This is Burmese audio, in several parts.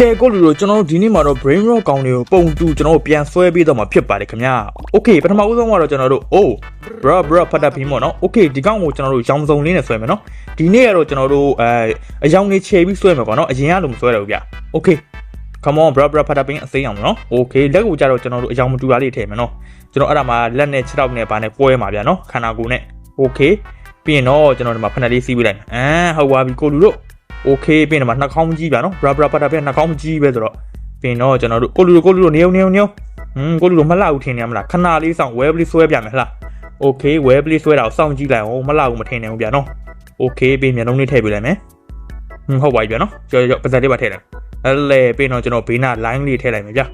ကဲကိုလူတို့ကျွန်တော်တို့ဒီနေ့မှာတော့ brain rock ကောင်းတွေကိုပုံတူကျွန်တော်တို့ပြန်ဆွဲပေးတော့မှာဖြစ်ပါတယ်ခင်ဗျာ okay ပထမဦးဆုံးကတော့ကျွန်တော်တို့ oh bra bra ဖတ်တာပြီးမို့နော် okay ဒီကောင်ကိုကျွန်တော်တို့ရောင်စုံလေးနဲ့ဆွဲမယ်နော်ဒီနေ့ကတော့ကျွန်တော်တို့အဲအယောင်လေးခြေပြီးဆွဲမယ်ပေါ့နော်အရင်ကလိုမဆွဲတော့ဘူးဗျ okay come on bra bra ဖတ်တာပြီးအစိမ်းအောင်နော် okay လက်ကိုကြတော့ကျွန်တော်တို့အယောင်မတူတာလေးထည့်မယ်နော်ကျွန်တော်အဲ့ဒါမှာလက်နဲ့ခြေထောက်နဲ့ဘာနဲ့ပွဲမှာဗျာနော်ခန္ဓာကိုယ်နဲ့ okay ပြီးရင်တော့ကျွန်တော်ဒီမှာဖက်နှက်လေးစီးပေးလိုက်မယ်အာဟုတ်ပါပြီကိုလူတို့ โอเคပြင်တော့နှာခေါင်းကြီးဗျာနော်ဘရာဘရာပတ်တာပြင်နှာခေါင်းကြီးပဲဆိုတော့ပြင်တော့ကျွန်တော်တို့ကိုလူတို့ကိုလူတို့နေုံနေုံနေုံဟွန်းကိုလူတို့မလှဘူးထင်နေမလားခဏလေးဆောင်ဝဲပလေးဆွဲပြမယ်ဟလားโอเคဝဲပလေးဆွဲတာကိုစောင့်ကြည့်လိုက်အောင်မလှဘူးမထင်နေဘူးဗျာနော်โอเคပြင်မျက်လုံးလေးထည့်ပေးလိုက်မယ်ဟွန်းဟုတ်ပါပြီဗျာနော်ကြောကြောပါဇက်လေးပါထည့်လိုက်အဲ့လေပြင်တော့ကျွန်တော်ဘေးနာ line လေးထည့်လိုက်မယ်ဗျာ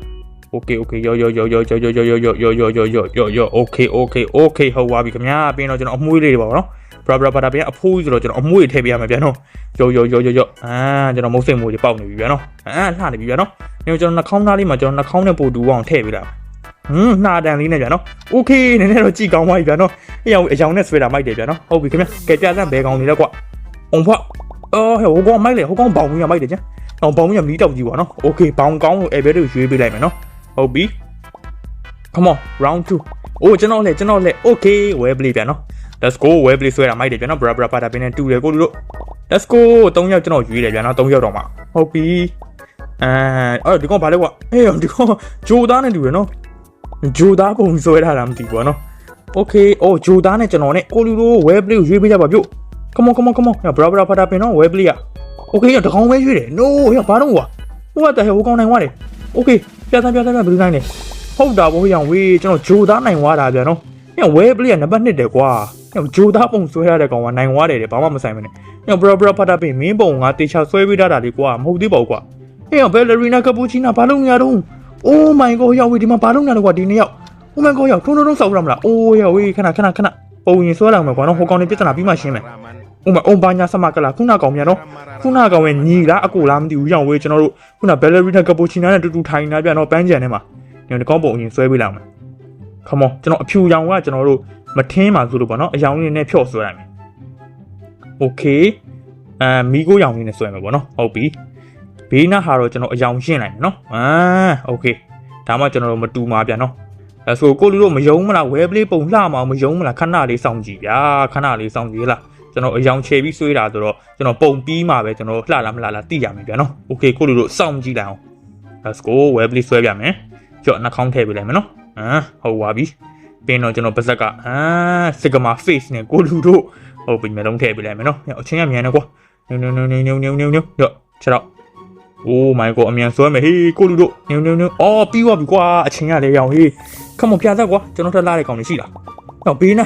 โอเคโอเคယောယောယောယောယောယောယောယောယောယောယောယောယောယောโอเคโอเคโอเคဟုတ်ပါပြီခင်ဗျာပြင်တော့ကျွန်တော်အမွှေးလေးတွေပါဗောနော် ဘရာဘရာပါတာပြင်အဖိုးကြီးဆိုတော့ကျွန်တော်အမွှေးထည့်ပေးရမယ်ဗျာနော် ယောယောယောယောယောအာကျွန်တော်မုတ်စိတ်မိုးတွေပေါက်နေပြီဗျာနော်အာလှနေပြီဗျာနော်နေကျွန်တော်နှာခေါင်းသားလေးမှာကျွန်တော်နှာခေါင်းနဲ့ပို့တူအောင်ထည့်ပေးလိုက်ဟွန်းနှာတန်လေးနဲ့ဗျာနော်โอเคနည်းနည်းတော့ကြည်ကောင်းပါပြီဗျာနော်အရောင်အရောင်နဲ့ဆွဲတာမိုက်တယ်ဗျာနော်ဟုတ်ပြီခင်ဗျကဲပြစမ်းဘဲကောင်းနေလဲကွာအောင်ဖွာအော်ဟဲ့ဟိုကောင်မိုက်လေဟိုကောင်ဘောင်ကြီးကမိုက်တယ်ကျန်အောင်ဘောင်ကြီးကမီးတောက်ကြီးပါနော်โอเคဘောင်ကောင်းလို့အဲဘဲတို့ရွေးပေးလိုက်မယ်နော်ဟုတ်ပြီ come on round 2အိုးကျွန်တော်လေကျွန်တော်လေ okay ဝဲပလေးဗျာနော် let's go ဝဲပလေးဆွဲတာမိုက်တယ်ဗျာနော် bra bra ပါတာပင်းနဲ့တူတယ်ကိုလူတို့ let's go ၃ယောက်ကျွန်တော်ရွေးတယ်ဗျာနော်၃ယောက်တော့မှဟုတ်ပြီအဲအဲ့ဒီကောင်ဘာလဲကွာအေးဒီကောင်ဂျိုသားနဲ့တူတယ်နော်ဂျိုသားပုံဆွဲထားတာမသိဘူးကွာနော် okay အိုးဂျိုသားနဲ့ကျွန်တော်နဲ့ကိုလူတို့ web play ကိုရွေးပေးကြပါပြုတ် come on come on come on ဘရာဘရာဖတာပင်နော် web play อ่ะ okay တကောင်ပဲရွေးတယ် no ဟဲ့ဘာတော့ကွာဟိုကတည်းကဟိုကောင်နိုင်သွားတယ် okay ပြသပြသပြဘယ်လိုနိုင်လဲဟုတ်တာဗောဟိုအောင်ဝေးကျွန်တော်ဂျိုသားနိုင်သွားတာဗျာနော် ဟဲ့ web play ကနံပါတ်1တယ်ကွာဟဲ့ဂျိုသားပုံဆွဲရတဲ့ကောင်ကနိုင်သွားတယ်တဲ့ဘာမှမဆိုင်မနဲ့။ညဘရာဘရာဖတ်တာပြင်မင်းပုံငါတေချာဆွဲပေးထားတာလေကွာမဟုတ်သေးပါဘူးကွာ။ဟေ့ဘယ်လရီနာကပူချီနာဘာလုပ်နေရတော့။ Oh my god ရောက်ဝေးဒီမှာဘာလုပ်နေရလဲကွာဒီနေ့ရောက်။ Oh my god ရောက်ထုံထုံထုံဆောက်ရမလား။ Oh ရောက်ဝေးခဏခဏခဏပုံရင်ဆွဲလာမယ်ကွာနော်ဟိုကောင်နေပြဿနာပြီးမှရှင်းမယ်။ Oh my အုံဘာညာဆမကလာခုနကောင်မြန်နော်ခုနကောင်ရဲ့ညီလားအကူလားမသိဘူးရောက်ဝေးကျွန်တော်တို့ခုနဘယ်လရီနာကပူချီနာနဲ့တူတူထိုင်နေပြန်တော့ပန်းကြံထဲမှာညဒီကောင်ပုံရင်ဆွဲပေးလိုက်မယ်။ Come on ကျွန်တော်အဖြူရောင်ကကျွန်တော်တို့မထင်းပါဆိုလို့ပေါ့နော်အယောင်လေးနဲ့ဖြော့ဆွဲရမယ်။ Okay အဲမီးကိုရောင်လေးနဲ့ဆွဲမယ်ပေါ့နော်ဟုတ်ပြီဘေးနားဟာတော့ကျွန်တော်အယောင်ရှင်းလိုက်မယ်နော်အာโอเคဒါမှကျွန်တော်တို့မတူမှာဗျာနော်အဲဆိုကိုလူတို့မယုံမလားဝဲပလေးပုံလှမအောင်မယုံမလားခဏလေးစောင့်ကြည့်ဗျာခဏလေးစောင့်ကြည့်လားကျွန်တော်အယောင်ချေပြီးဆွေးတာဆိုတော့ကျွန်တော်ပုံပြီးမှပဲကျွန်တော်လှလားမလှလားသိရမယ်ဗျာနော်โอเคကိုလူတို့စောင့်ကြည့်လိုက်အောင် let's go ဝဲပလေးဆွဲပြမယ်ကြော့နှာခေါင်းထည့်ပေးလိုက်မယ်နော် အာဟုတ်ပါပြီပင်းတော့ကျွန်တော်ပါဇက်ကအာ sigma face နဲ့ကိုလူတို့ဟုတ်ပြီမျိုးလုံးထည့်ပေးလိုက်မယ်နော်အချင်းကမြန်နေကွာ ညုံညုံညုံညုံညုံညုံညုံညုံညော့ခြေတော့အိုးမိုင်ကိုအမြန်ဆွဲမယ်ဟေးကိုလူတို့ညုံညုံညုံအော်ပြီးသွားပြီကွာအချင်းရလေရောင်ဟေးခမပြသက်ကွာကျွန်တော်ထက်လာတဲ့ကောင်တွေရှိလားဟောဘေးနာ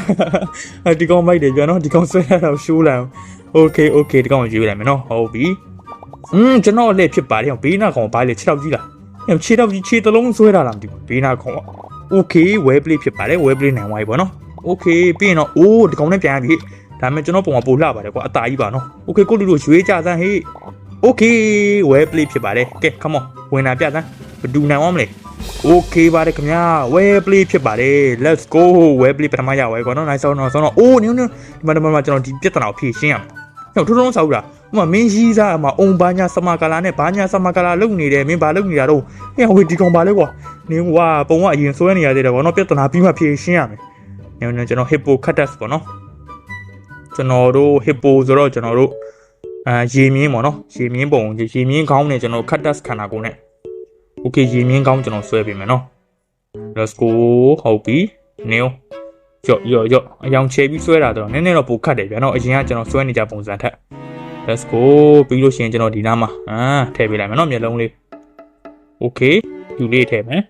ဒီကောင်မိုက်တယ်ပြန်နော်ဒီကောင်ဆွဲရတော့ရှိုးလိုက်โอเคโอเคဒီကောင်ကိုရွေးလိုက်မယ်နော်ဟုတ်ပြီอืมကျွန်တော်လက်ဖြစ်ပါတယ်ဘေးနာကောင်ဘာလဲခြေတော့ကြီးလားညခြေတော့ကြီးခြေတလုံးဆွဲတာလားမသိဘူးဘေးနာကောင်โ อเคဝဲပလေးဖြစ်ပါတယ်ဝဲပလေးနိုင်ဝိုင်းပေါ့နော်โอเคပြီးရင်တော့အိုးဒီကောင်နဲ့ပြန်ရပြီဒါပေမဲ့ကျွန်တော်ပုံကပိုလှပါတယ်ကွာအตาကြီးပါနော်โอเคကိုလူတို့ရွေးကြစမ်းဟေး โอเคဝဲပလေးဖြစ်ပါတယ်ကဲ come on ဝင်လာပြစမ်းဘယ်သူနိုင်အောင်မလဲโอเคပါတယ်ခင်ဗျာဝဲပလေးဖြစ်ပါတယ် let's go ဝဲပလေးပထမရဝဲကွာနော်နိုင်ဆောင်တော့ဆောင်တော့အိုးနင်းနင်းဒီမှာဒီမှာကျွန်တော်ဒီပြဿနာကိုဖြေရှင်းရမယ်ဟိုထုံထုံဆောက်တာဟိုမှာမင်းကြီးစားအမအုံဘာညာစမကာလာနဲ့ဘာညာစမကာလာလုံနေတယ်မင်းဘာလုံနေတာတော့ဟဲ့ဟိုဒီကောင်ပါလဲကွာ နင်းကွာပုံကအရင်ဆွဲနေရသေးတယ်ကွာနော်ပြဿနာပြီးမှဖြေရှင်းရမယ်နင်းနင်းကျွန်တော် hippo cactus ပေါ့နော်ကျွန်တော်တို့ hippo ဆိုတော့ကျွန်တော်တို့အာရေမြင်းပေါ့နော်ရေမြင်းပုံရေမြင်းကောင်းနဲ့ကျွန်တော် cut dust ခန္ဓာကိုယ်နဲ့ okay ရေမြင်းကောင်းကျွန်တော်ဆွဲပေးမယ်နော် let's go ဟုတ်ပြီနေရော့ရော့ရော့အယောင်ချေပြီးဆွဲတာတော့နည်းနည်းတော့ပိုခတ်တယ်ဗျာနော်အရင်ကကျွန်တော်ဆွဲနေကြပုံစံထက် let's go ပြီးလို့ရှိရင်ကျွန်တော်ဒီနားမှာအာထည့်ပေးလိုက်မယ်နော်မျက်လုံးလေး okay ယူလေးထည့်မယ်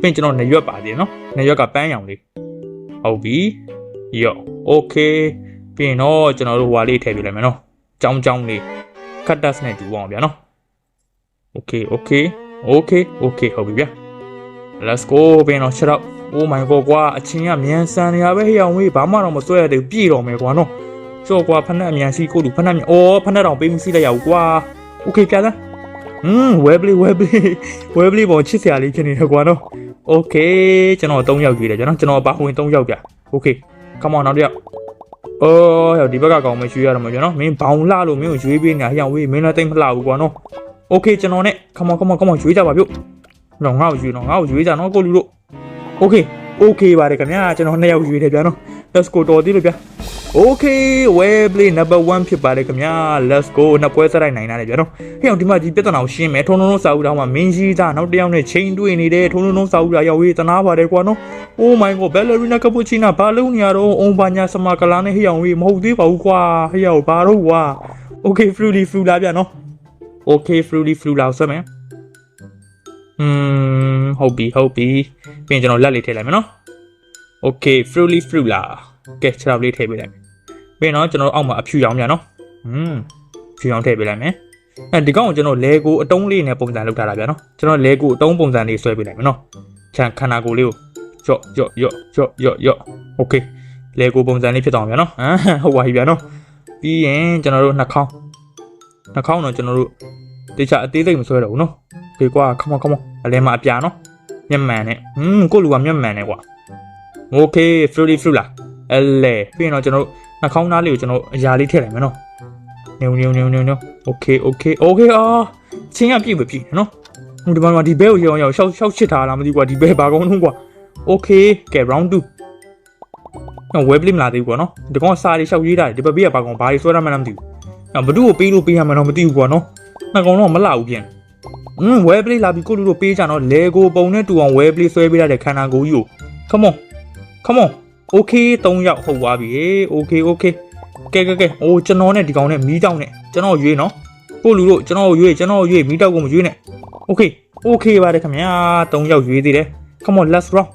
ပြီးရင်ကျွန်တော်နေရွက်ပါသေးတယ်နော်နေရွက်ကပန်းရောင်လေးဟုတ်ပြီရော့ okay ပြီးရင်တော့ကျွန်တော်တို့ဟွာလေးထည့်ပေးလိုက်မယ်နော်ကြောင်းကြောင်းလေး cut dust နဲ့တူအောင်ဗျာနော် okay okay okay okay ဟုတ်ပြီဗျာ let's go ပြန်တော့ shut up oh my god ကွာအချင်းကမြန်ဆန်နေရပဲဟေ့အောင်ဝေးဘာမှတော့မစွဲရသေးဘူးပြေတော့မယ်ကွာနော်ကျော်ကွာဖက်နဲ့အမြန်စီကိုလူဖက်နဲ့မြန်အော်ဖက်နဲ့တော့ပေးမစီလိုက်ရဘူးကွာ okay ပြသ อืม webly webly webly ပေါ်ချစ်စရာလေးဖြစ်နေတယ်ကွာနော် okay ကျွန်တော်3ယောက်ကြည့်တယ်ကျွန်တော်ကျွန်တော်ပါဝင်3ယောက်ဗျ okay come on နောက်တစ်ယောက်အော်ဟဲ့ဒီဘက်ကကောင်မရွှေ့ရတော့မှာကျွန်တော်မင်းဘောင်လှလို့မင်းကိုရွှေ့ပေးနေတာဟိအောင်ဝေးမင်းလည်းတိတ်မလှဘူးကွာနော် okay ကျွန်တော်နဲ့ come on come on come on ရွေးကြပါပြုတ်တော့ငါ့ကိုရွေးတော့ငါ့ကိုရွေးကြနော်ကိုလူတို့ okay okay ပါတယ်ခင်ဗျာကျွန်တော်နှစ်ယောက်ရွေးတယ်ဗျာနော် let's go တော်သေးလို့ဗျာ okay well play number 1ဖြစ်ပါတယ်ခင်ဗျာ let's go နှစ်ပွဲစတိုက်နိုင်တာလေဗျာနော်ဟဲ့အောင်ဒီမှာဒီပြဿနာကိုရှင်းမယ်ထုံထုံထုံစာဦးတောင်မှမင်းကြီးသားနောက်တစ်ယောက်နဲ့ချိန်တွေ့နေတယ်ထုံထုံထုံစာဦးတာရောက်ရေးတနာပါတယ်ကွာနော် oh my god ballerina cappuccino ဘာလုံးနေရတော့အုံပါညာစမကလာနဲ့ဟဲ့အောင်ရေးမဟုတ်သေးပါဘူးကွာဟဲ့အောင်ဘာတော့ကွာ okay fruity fruit လာဗျာနော် okay fruity fruit လာဆက်မယ်อืมဟုတ်ပြီဟုတ်ပြီပြင်ကျွန်တော်လက်လေးထည့်လိုက်မယ်နော် okay fruity fruit လာကဲခြေထောက်လေးထည့်ပေးလိုက်မယ် ပြင်တော့ကျွန်တော်အောက်မှာအဖြူရောင်ပြန်နော်อืมဖြူရောင်ထည့်ပေးလိုက်မယ်အဲဒီကောင်ကိုကျွန်တော် Lego အတုံးလေးနဲ့ပုံစံလုပ်ထားတာဗျာနော်ကျွန်တော် Lego အတုံးပုံစံလေးဆွဲပေးလိုက်မယ်နော်ခြံခန္ဓာကိုယ်လေးကိုယော့ယော့ယော့ယော့ယော့ယော့ okay Lego ပုံစံလေးဖြစ်သွားမှာဗျာနော်ဟမ်ဟုတ်ပါပြီဗျာနော်ပြီးရင်ကျွန်တော်တို့နှာခေါင်းနှာခေါင်းတော့ကျွန်တော်တို့တခြားအသေးစိတ်မဆွဲတော့ဘူးနော်ဒီကွာ come on come on အလဲမှာအပြာနော်မျက်မှန်နဲ့ဟွန်းကိုလူကမျက်မှန်နဲ့ကွာ okay fruity fruit လားအဲလေပြီးရင်တော့ကျွန်တော်တို့ နှာခေါင်းသားလေးကိုကျွန်တော်အရာလေးထည့်လိုက်မယ်နော်ညုံညုံညုံညုံညုံ okay okay okay အာချင်းရပြည့်မပြည့်နော်ဟိုဒီမှာဒီဘဲကိုရောင်းရောင်းရှောက်ရှောက်ချစ်ထားလားမသိဘူးကွာဒီဘဲဘာကောင်းလုံးကွာ okay ကဲ round 2နော်ဝဲပလစ်မလာသေးဘူးကွာနော်ဒီကောင်စာရီရှောက်ရေးတာဒီပပေးကဘာကောင်ဘာတွေဆွဲရမှန်းမသိဘူးနော်ဘဒုကိုပေးလို့ပေးရမှန်းတော့မသိဘူးကွာနော်နှစ်ကောင်တော့မလှဘူးပြန်อืมဝဲပလစ်လာပြီးကိုလူတို့ပေးကြတော့လေကိုပုံနဲ့တူအောင်ဝဲပလစ်ဆွဲပေးရတဲ့ခန္ဓာကိုယ်ကြီးကို come on come on okay 3ယောက်ဟုတ်သွားပြီ okay okay ကဲကဲကဲအိုးကျွန်တော်နဲ့ဒီကောင်နဲ့မီးတောက်နဲ့ကျွန်တော်ရွေးနော်ကိုလူတို့ကျွန်တော်ရွေးကျွန်တော်ရွေးမီးတောက်ကိုမရွေးနဲ့ okay okay ပါတယ်ခင်ဗျာ3ယောက်ရွေးသေးတယ် come on let's rock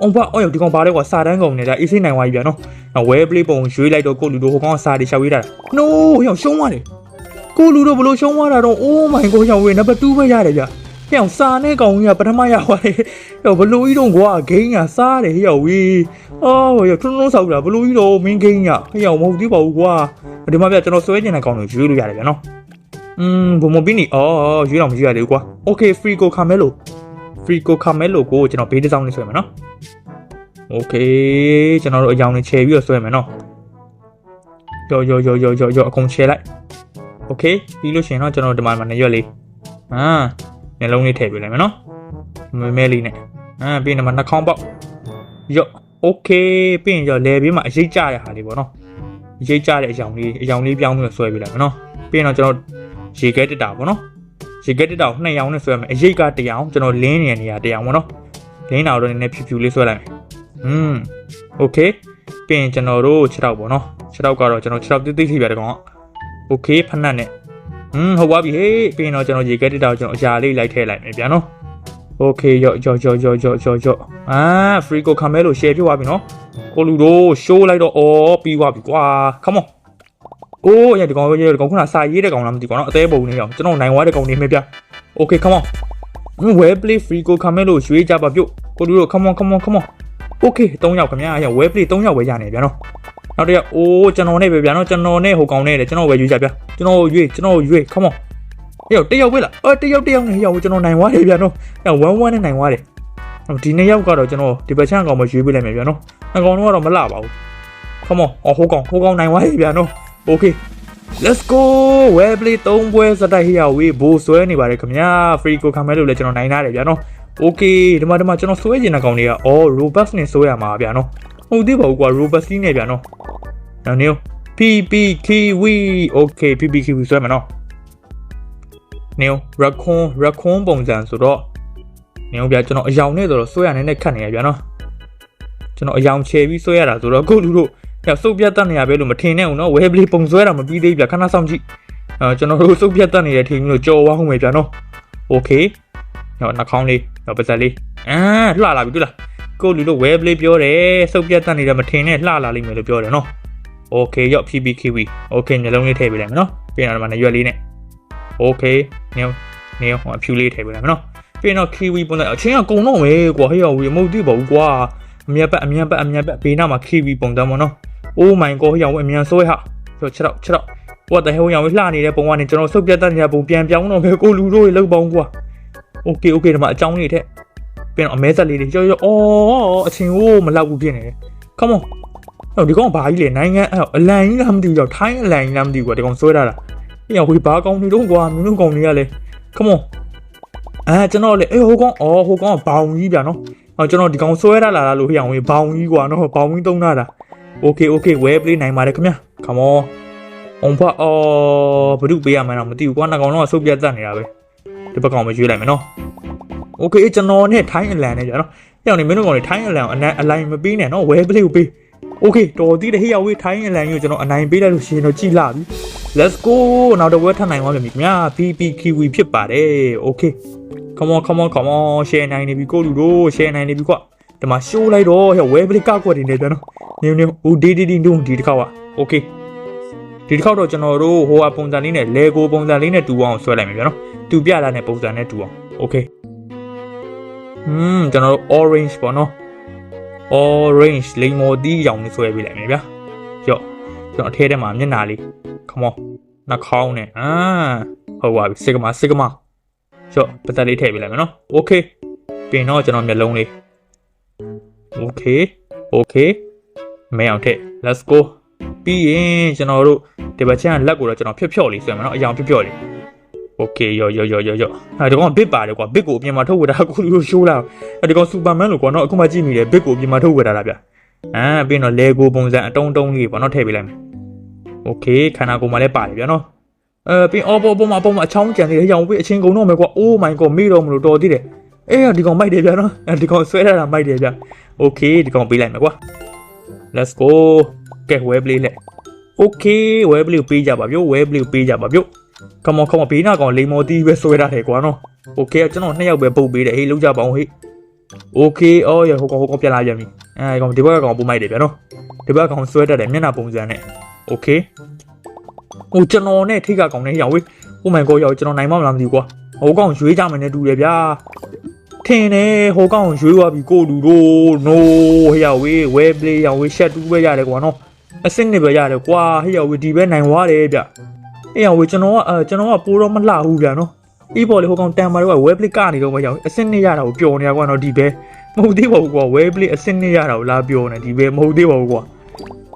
အောင်ပါအော်ဒီကောင်ပါလဲကွာစာတန်းကုန်နေတာအေးစိတ်နိုင်သွားပြီဗျာနော်နော်ဝဲပလေးပုံရွေးလိုက်တော့ကိုလူတို့ဟိုကောင်ကစာတွေရှောက်ရေးတာ no ဟောရှုံးသွားတယ်ကိုလူတို့ဘလို့ရှုံးသွားတာတော့ oh my god ရောက်ဝေးနံပါတ်2ပဲရတယ်ဗျာ ဟဲ့အောင်စာနဲ့ကောင်ကြီးကပထမရသွားတယ်ဟဲ့ဘလို့ကြီးတော့ကွာဂိမ်းကစားတယ်ဟဲ့ရောက်ဝေးအော်ဟဲ့ထွန်းထွန်းဆောက်တာဘလို့ကြီးတော့မင်းဂိမ်းကဟဲ့ရောက်မဟုတ်သေးပါဘူးကွာဒီမှာဗျာကျွန်တော်ဆွဲကျင်တဲ့ကောင်တွေရွေးလို့ရတယ်ဗျာနော်อืมဘုံမပင်းနီအော်ရွေးတော့မရွေးရသေးဘူးကွာ okay free go camelo free go camelo ကိုကျွန်တော်ဘေးတစ်စောင်းလေးဆွဲမယ်နော် โอเคကျွန်တော်တို့အကြောင်းလေးချဲပြီးတော့ဆွဲမယ်နော်ယောယောယောယောယောယောအကုန်ချဲလိုက်โอเคပြီးလို့ရှိရင်တော့ကျွန်တော်ဒီမှာမှာနေရွက်လေးအာ နှလုံးလေးထည့်ပေးလိုက်မယ်နော်မဲမဲလေးနဲ့အာပြီးရင်ဒီမှာနှာခေါင်းပေါက်ယောโอเคပြီးရင်ရောလေပြီးမှအရေးကြတဲ့ဟာလေးပေါ့နော်အရေးကြတဲ့အကြောင်းလေးအကြောင်းလေးပြောင်းပြီးတော့ဆွဲပေးလိုက်မယ်နော်ပြီးရင်တော့ကျွန်တော်ရေခဲတက်တာပေါ့နော်ရေခဲတက်တာကိုနှစ်ရောင်နဲ့ဆွဲမယ်အရေးကတစ်ရောင်ကျွန်တော်လင်းနေတဲ့နေရာတစ်ရောင်ပေါ့နော်လင်းတာတော့နည်းနည်းဖြူဖြူလေးဆွဲလိုက်မယ် อืมโอเคပြီးရင်ကျွန်တော်တို့6တောက်ပေါ့နော်6တောက်ကတော့ကျွန်တော်6တောက်တိတိထိပြတဲ့ကောင်ကโอเคဖက်နက်နဲ့ อืมဟုတ်ပါပြီဟေးပြီးရင်တော့ကျွန်တော်ရေခဲတက်တာကိုကျွန်တော်အရာလေးလိုက်ထည့်လိုက်မယ်ဗျာနော်โอเคရော့ရော့ရော့ရော့ရော့ရော့ရော့အာ free go ခံမဲလို့ share ပြသွားပြီနော်ကိုလူတို့ show လိုက်တော့အော်ပြီးသွားပြီကွာ come on အိုးရဒီကောင်ရဒီကောင်ခုနစာရေးတဲ့ကောင်လားမသိဘူးနော်အသေးပုံနေအောင်ကျွန်တော်နိုင်သွားတဲ့ကောင်နေမယ်ဗျာ okay come on well play free go ခံမဲလို့ရွေးကြပါပြုတ်ကိုလူတို့ come on come on come on okay 3ယောက်ခင်ဗျာရ web play 3ယောက်ပဲရနေဗျာနော် နောက်တစ်ယောက်အိုးကျွန်တော်နဲ့ပဲဗျာနော်ကျွန်တော်နဲ့ဟိုကောင်နဲ့လေကျွန်တော်ပဲရွေးကြဗျာကျွန်တော်ရွေးကျွန်တော်ရွေး come on ယောက်တစ်ယောက်ပဲလားအော်တစ်ယောက်တစ်ယောက်နဲ့ယောက်ကျွန်တော်နိုင်သွားတယ်ဗျာနော်ယောက်1 1နဲ့နိုင်သွားတယ်ဒီနှစ်ယောက်ကတော့ကျွန်တော်ဒီဘက်ချန်ကောင်မရွေးပေးလိုက်မယ်ဗျာနော်နှစ်ကောင်တော့မလှပါဘူး come on အော်ဟိုကောင်ဟိုကောင်နိုင်သွားပြီဗျာနော် okay let's go web play 3ပွဲစတိုက်ဟိယဝေးဘိုးဆွဲနေပါတယ်ခင်ဗျာ free go ခံမဲ့လို့လည်းကျွန်တော်နိုင်ထားတယ်ဗျာနော် okay ဒီမှာဒီမှာကျွန်တော်ဆွဲကျင်တဲ့ကောင်တွေကအော် robust နဲ့ဆွဲရမှာဗျာနော် ဟုတ်သေးပါဘူးကွာ robust နဲ့ဗျာနော်နောက်နေ pp kiwi okay pp kiwi ဆွဲမှာနော်နေ raccoon raccoon ပုံစံဆိုတော့နေဗျာကျွန်တော်အယောင်နဲ့ဆိုတော့ဆွဲရနေတဲ့ခတ်နေရဗျာနော်ကျွန်တော်အယောင်ချဲပြီးဆွဲရတာဆိုတော့ကိုလူတို့ညစုပ်ပြတ်တတ်နေရပဲလို့မထင်နဲ့ဦးနော် web play ပုံဆွဲတာမပြီးသေးဗျာခဏဆောင်ကြည့်အဲကျွန်တော်တို့စုပ်ပြတ်တတ်နေတဲ့ထင်ပြီးလို့ကြော်ဝအောင်မယ်ဗျာနော် okay ညနှာခေါင်းလေးညပါဇက်လေးအာလှလာပြီတွေ့လား ကိုလူတို့ web play ပြောတယ်စုပ်ပြတ်တတ်နေတယ်မထင်နဲ့လှလာလိမ့်မယ်လို့ပြောတယ်နော် okay ရော့ PPKV okay မျိုးလုံးလေးထည့်ပေးလိုက်မယ်နော်ပြင်တော့ဒီမှာရွက်လေးနဲ့ okay ညောညောဟိုအဖြူလေးထည့်ပေးလိုက်မယ်နော်ပြင်တော့ kiwi ပုံစံအချင်းကကုံတော့မယ်ကွာဟေ့ရောမဟုတ်သေးပါဘူးကွာအမြတ်ပတ်အမြတ်ပတ်အမြတ်ပတ်ဘေးနားမှာ kiwi ပုံစံပေါ့နော် oh my god ဟေ့ရောအမြန်ဆွဲဟာဆို6တော့6တော့ what the hell ရောလှနေတဲ့ပုံကနေကျွန်တော်စုပ်ပြတ်တတ်နေတဲ့ပုံပြန်ပြောင်းတော့မယ်ကိုလူတို့ရေလောက်ပေါင်းကွာ okay okay ဒီမှာအကြောင်းလေးထက် ပြန်တော့အမဲဆက်လေးတွေရောရောအော်အချင်းဟိုးမလောက်ဘူးဖြစ်နေတယ် come on ဟောဒီကောင်ဘာကြီးလဲနိုင်ငံအဲ့အလန်ကြီးလားမသိဘူးကြောက်ထိုင်းအလန်ကြီးလားမသိဘူးကွာဒီကောင်ဆွဲထားတာအဲ့ရဝေဘာကောင်တွေတော့ကွာမျိုးမျိုးကောင်တွေကလည်း come on အဲကျွန်တော်လေအေးဟိုကောင်အော်ဟိုကောင်ကဘောင်ကြီးဗျာနော်အော်ကျွန်တော်ဒီကောင်ဆွဲရလာလားလို့ဟိအောင်ဝေးဘောင်ကြီးကွာနော်ဘောင်ကြီးသုံးတာတာ okay okay well play နိုင်ပါတယ်ခင်ဗျာ come on အောင်ဖအော်ဘုဒ္ဓပေးရမှန်းတော့မသိဘူးကွာနှစ်ကောင်တော့ဆုပ်ပြတ်တတ်နေတာပဲဒီဘက်ကောင်မရွေးလိုက်မယ်နော် okay ကျွန်တော်နဲ့ထိုင်းအလန်နဲ့ကြာနော်ဟိအောင်နေမင်းတို့ကောင်နေထိုင်းအလန်အနအလိုင်းမပေးနဲ့နော် well play ကိုပေး okay တော်သေးတယ်ဟိအောင်ဝေးထိုင်းအလန်ကိုကျွန်တော်အနိုင်ပေးလိုက်လို့ရှိရင်တော့ကြည်လာပြီ let's go နောက်တော့ဝက်ထပ်နိုင်သွားပြီခင်ဗျာ PPQV ဖြစ်ပါတယ် okay come on come on come on share နိုင်နေပြီကိုလူတို့ share နိုင်နေပြီကွာဒီမှာ show လိုက်တော့ဟဲ့ web play ကောက်ကွက်နေတယ်ပြန်နော်နင်းနင်းဦးဒီဒီဒီဒုံဒီတစ်ခေါက်อ่ะ okay ဒီတစ်ခေါက်တော့ကျွန်တော်တို့ဟိုဟာပုံစံလေးနဲ့ Lego ပုံစံလေးနဲ့တူအောင်ဆွဲလိုက်မယ်ပြန်နော်တူပြလာတဲ့ပုံစံနဲ့တူအောင် okay อืมကျွန်တော်တို့ orange ပေါ့နော် orange လိမ္မော်တီးရောင်လေးဆွဲပေးလိုက်မယ်ဗျာကြော့ကျွန်တော်အထဲထဲမှာမျက်နှာလေး come on နှာခေါင်းနဲ့အာဟုတ်ပါပြီ sigma sigma ကြော့ပတ်သက်လေးထည့်ပေးလိုက်မယ်နော် okay ပြင်တော့ကျွန်တော်မျက်လုံးလေး okay okay မဲအောင်ထည့် let's go ပြီးရင်ကျွန်တော်တို့ဒီဘက်ချမ်းလက်ကိုတော့ကျွန်တော်ဖြော့ဖြော့လေးဆွဲမယ်နော်အယောင်ဖြော့ဖြော့လေး okay ရောရောရောရောရောအဲဒီကောင်ဘစ်ပါတယ်ကွာဘစ်ကိုအပြင်မှာထုတ်ဝတာကိုလူရှိုးလာအဲဒီကောင်စူပါမန်လို့ကွာနော်အခုမှကြည့်မိတယ်ဘစ်ကိုအပြင်မှာထုတ်ဝတာလားဗျအာပြီးတော့ Lego ပုံစံအတုံးတုံးလေးပေါ့နော်ထည့်ပေးလိုက်မယ် okay ခန္ဓာကိုယ်မှာလည်းပါတယ်ဗျာနော်အဲပြီးအော်ပေါ်ပေါ်မှာပေါ်မှာအချောင်းကြံနေတယ်ရောင်ပြီးအချင်းကုန်တော့မယ်ကွာ oh my god မေ့တော့မလို့တော်သေးတယ်အေးဒီကောင်မိုက်တယ်ဗျာနော်အဲဒီကောင်ဆွဲရတာမိုက်တယ်ဗျာ okay ဒီကောင်ပေးလိုက်မယ်ကွာ let's go ကဲ web play လက် okay web play ကိုပေးကြပါဗျို့ web play ကိုပေးကြပါဗျို့ come on come on ဘေးနာကောင်လိမ္မော်တီးပဲဆွဲရတယ်ကွာနော် okay ကျွန်တော်နှစ်ယောက်ပဲပုတ်ပေးတယ်ဟေးလုံးကြပါအောင်ဟေး okay အော်ရဟိုကောင်ဟိုကောင်ပြန်လာပြန်ပြီအဲကောင်ဒီဘက်ကကောင်ပုံမိုက်တယ်ဗျာနော်ဒီဘက်ကကောင်ဆွဲတတ်တယ်မျက်နှာပုံစံနဲ့ okay ဟိုကျွန်တော်နဲ့ထိကကောင်နဲ့ရောင်ဝေး oh my god ရောကျွန်တော်နိုင်မမလားမသိဘူးကွာဟိုကောင်ရွေးကြမယ်နဲ့တူတယ်ဗျာထင်တယ်ဟိုကောင်ရွေးသွားပြီကိုလူတို့ no ဟေးရဝေး web play ရောင်ဝေး chat တူပဲရတယ်ကွာနော်အစင်းနေပဲရတယ်ကွာဟေးရဝေးဒီပဲနိုင်သွားတယ်ဗျ အေးရဝေးကျွန်တော်ကအဲကျွန်တော်ကပိုးတော့မလှဘူးဗျာနော်အေးပေါ်လေဟိုကောင်တန်မာတော့ web play ကနေတော့မရောအစင်းနေရတာကိုပျော်နေတာကွာနော်ဒီပဲမဟုတ်သေးပါဘူးကွာ web play အစင်းနေရတာကိုလာပျော်နေဒီပဲမဟုတ်သေးပါဘူးကွာ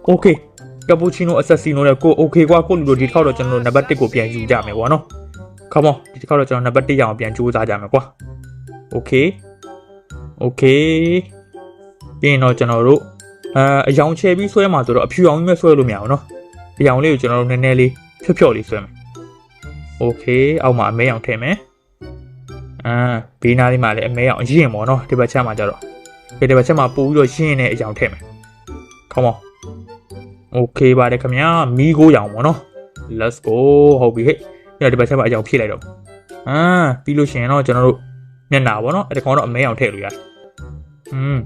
okay ကပူချီနိုအဆက်စီနိုနဲ့ကိုโอเคကွာကိုလူတို့ဒီတစ်ခေါက်တော့ကျွန်တော်တို့နံပါတ်1ကိုပြန်ယူကြမယ်ကွာနော် come on ဒီတစ်ခေါက်တော့ကျွန်တော်နံပါတ်1ရအောင်ပြန်ကြိုးစားကြမယ်ကွာ okay okay ပြီးရင်တော့ကျွန်တော်တို့အဲအယောင်ချဲပြီးဆွဲမှာဆိုတော့အဖြူအောင်ကြီးပဲဆွဲလို့မရအောင်နော်အယောင်လေးကိုကျွန်တော်တို့နည်းနည်းလေး ဖြော့ဖြော့လေးဆွဲမယ် okay အောက်မှာအမဲအောင်ထည့်မယ်အာဘေးနားလေးမှာလည်းအမဲအောင်ရင့်ပေါ့နော်ဒီဘက်ချက်မှာကျတော့ဒီဘက်ချက်မှာပို့ပြီးတော့ရင့်နေတဲ့အယောင်ထည့်မယ် come on okay ပါတယ်ခင်ဗျာမီးကိုရောင်ပေါ့နော် let's go ဟုတ်ပြီဟဲ့ညဒီဘက်ချက်မှာအကြောင်ဖြည့်လိုက်တော့အာပြီးလို့ရှိရင်တော့ကျွန်တော်တို့မျက်နှာပေါ့နော်အဲ့ဒီကောင်တော့အမဲအောင်ထည့်လို့ရတယ်อืม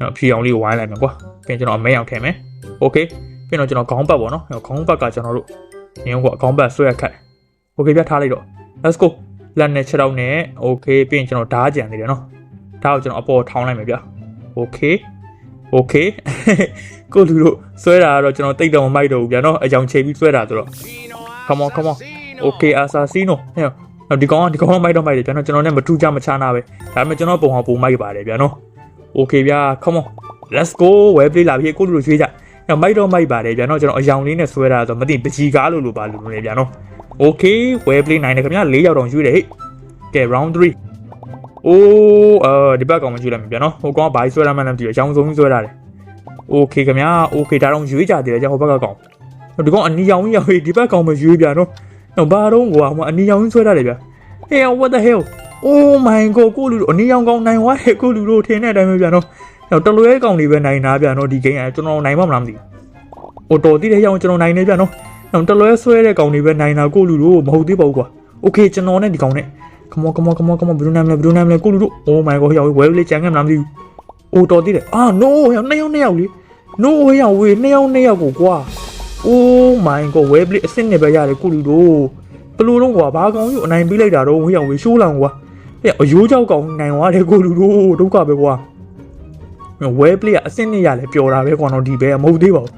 တော့ဖြည့်အောင်လေးဝိုင်းလိုက်မယ်ကွာပြန်ကျွန်တော်အမဲအောင်ထည့်မယ် okay ပြန်တော့ကျွန်တော်ခေါင်းပတ်ပေါ့နော်ခေါင်းပတ်ကကျွန်တော်တို့ ညောင်းကခေါင်းပတ်ဆွဲခတ် okay ပြထားလိုက်တော့ let's go လက်နဲ့ချက်တော့နဲ့ okay ပြီးရင်ကျွန်တော်ဓားကြံနေတယ်နော်ဓားကိုကျွန်တော်အပေါ်ထောင်းလိုက်မယ်ဗျ okay okay ကိုလူတို့ဆွဲတာကတော့ကျွန်တော်တိတ်တော့မမိုက်တော့ဘူးဗျာနော်အကြောင်ချိန်ပြီးဆွဲတာဆိုတော့ come on come on okay assassino ဟဲ့ဒီကောင်ကဒီကောင်ကမိုက်တော့မိုက်တယ်ဗျာနော်ကျွန်တော်နဲ့မထူးကြမချာနာပဲဒါပေမဲ့ကျွန်တော်ပုံဟောပုံမိုက်ပါတယ်ဗျာနော် okay ဗျာ come on let's go web play လာပြီကိုလူတို့ရွှေးကြ တော့မိုက်တော့မိုက်ပါတယ်ဗျာနော်ကျွန်တော်အယောင်လေးနဲ့ဆွဲတာဆိုမသိပကြီးကားလို့လို့ပါလို့လေဗျာနော် Okay well play နိုင်တယ်ခင်ဗျာ၄ရောက်တော့ယူတယ်ဟဲ့ကဲ round 3အိုးအာဒီဘက်ကောင်မယူလိုက်မြင်ဗျာနော်ဟိုကောင်ကဘာကြီးဆွဲတာမှန်းမသိဘူးအယောင်ဆုံးဆွဲတာလေ Okay ခင်ဗျာ Okay ဒါတော့ယူကြတယ်ကြာဟိုဘက်ကကောင်ဒီကောင်အနီရောင်ကြီးရောင်ကြီးဒီဘက်ကောင်မယူဗျာနော်တော့ဘာတော့ဟိုကအနီရောင်ကြီးဆွဲတာလေဗျာ Hey what the hell Oh my god ကိုလူတို့အနီရောင်ကောင်နိုင်ွားတယ်ကိုလူတို့ထင်တဲ့အတိုင်းပဲဗျာနော် တော့တလွဲကောင်တွေပဲနိုင်တာဗျာနော်ဒီဂိမ်းကကျွန်တော်နိုင်မှမလားမသိဘူးဟိုတော်တိတဲ့ရောင်ကျွန်တော်နိုင်နေဗျာနော်တော့တလွဲဆွဲတဲ့ကောင်တွေပဲနိုင်တာကိုလူတို့မဟုတ်သေးပါဘူးကွာ Okay ကျွန်တော်နဲ့ဒီကောင်နဲ့ come on come on come on come on ဘယ်လိုနိုင်မလဲဘယ်လိုနိုင်မလဲကိုလူတို့ Oh my god ရောက်ဝဲလေးကြံခဲ့မလားမသိဘူးအိုတော်တိတယ်အာ no ရောက်နှစ်ယောက်နှစ်ယောက်လေ no way ရောက်ဝေးနှစ်ယောက်နှစ်ယောက်ကိုကွာ oh my god ဝဲပလစ်အစ်စ်နဲ့ပဲရတယ်ကုလူတို့ဘလူတော့ကွာဘာကောင်ကြီးအနိုင်ပေးလိုက်တာတော့ဝေးရောက်ဝေးရှိုးလောင်ကွာအဲ့အယိုးကြောက်ကောင်နိုင်သွားတယ်ကုလူတို့ဒုက္ခပဲကွာ ဝဲပလစ်ကအစ်စ်နဲ့ရလဲပျော်တာပဲကွာတော့ဒီပဲမဟုတ်သေးပါဘူး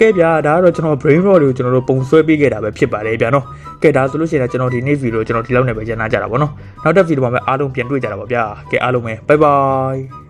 ကဲဗျာဒါကတော့ကျွန်တော် brain rot တွေကိုကျွန်တော်တို့ပုံဆွဲပေးခဲ့တာပဲဖြစ်ပါတယ်ဗျာနော်ကဲဒါဆိုလို့ရှိရင်ကျွန်တော်ဒီနေ့ဗီဒီယိုကျွန်တော်ဒီလောက်နဲ့ပဲညနာကြတာပေါ့နော်နောက်တစ်ဗီဒီယိုမှာပဲအားလုံးပြန်တွေ့ကြတာပါဗျာကဲအားလုံးပဲ bye bye